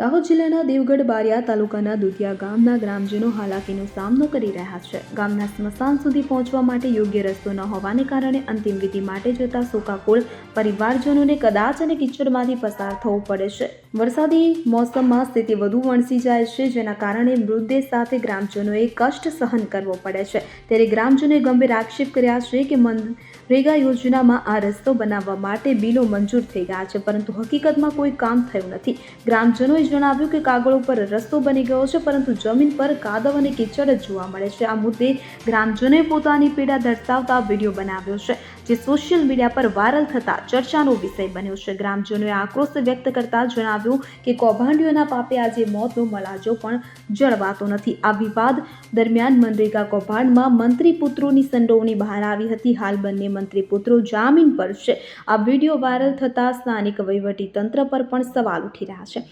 દાહોદ જિલ્લાના દેવગઢ બારિયા તાલુકાના દુધિયા ગામના ગ્રામજનો હાલાકીનો સામનો કરી રહ્યા છે. ગામના સ્મશાન સુધી પહોંચવા માટે યોગ્ય રસ્તો ન હોવાને કારણે અંતિમ વિધિ માટે જતા શોકાકુળ પરિવારજનોને કદાચ અને કિચડમાંથી પસાર થવું પડે છે. વરસાદી મોસમમાં સ્થિતિ વધુ વણસી જાય છે, જેના કારણે મૃતદેહ સાથે ગ્રામજનોએ કષ્ટ સહન કરવો પડે છે. ત્યારે ગ્રામજનોએ ગંભીર આક્ષેપ કર્યા છે કે મનરેગા યોજનામાં આ રસ્તો બનાવવા માટે બિલો મંજૂર થઈ ગયા છે, પરંતુ હકીકતમાં કોઈ કામ થયું નથી. ગ્રામજનોએ જણાવ્યું કે કાગળ ઉપર રસ્તો બની ગયો છે, પરંતુ જમીન પર કાદવ અને કીચડ જોવા મળે છે. આ મુદ્દે ગ્રામજનોએ પોતાની પીડા દર્શાવતા વીડિયો બનાવ્યો છે, જે સોશિયલ મીડિયા પર વાયરલ થતા ચર્ચાનો વિષય બન્યો છે. ગ્રામજનોએ આક્રોશ વ્યક્ત કરતા જણાવ્યું કે કૌભાંડીઓના પાપે આજે મોતનો મલાજો પણ જળવાતો નથી. આ વિવાદ દરમિયાન મનરેગા કૌભાંડમાં મંત્રી પુત્રોની સંડોવણી બહાર આવી હતી. હાલ બંને મંત્રી પુત્રો જામીન પર છે. આ વીડિયો વાયરલ થતા સ્થાનિક વહીવટી તંત્ર પર પણ સવાલ ઉઠી રહ્યા છે.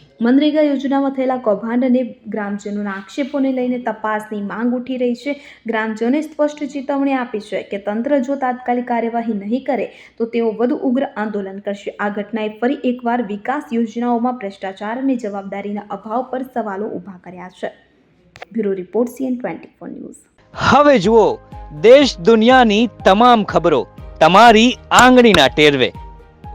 મનરેગા યોજનામાં થયેલા કૌભાંડ અને ગ્રામજનોના આક્ષેપોને લઈને તપાસની માંગ ઉઠી રહી છે. ગ્રામજનોએ સ્પષ્ટ ચેતવણી આપી છે કે તંત્ર જો તાત્કાલિક કાર્યવાહી નહીં કરે, તો તેઓ વધુ ઉગ્ર આંદોલન કરશે. આ ઘટનાએ ફરી એકવાર વિકાસ યોજનાઓમાં ભ્રષ્ટાચાર અને જવાબદારીના અભાવ પર સવાલો ઊભા કર્યા છે. Bureau report CN twenty four news. હવે જુઓ, દેશ દુનિયાની તમામ ખબરો તમારી આંગળીના ટેરવે.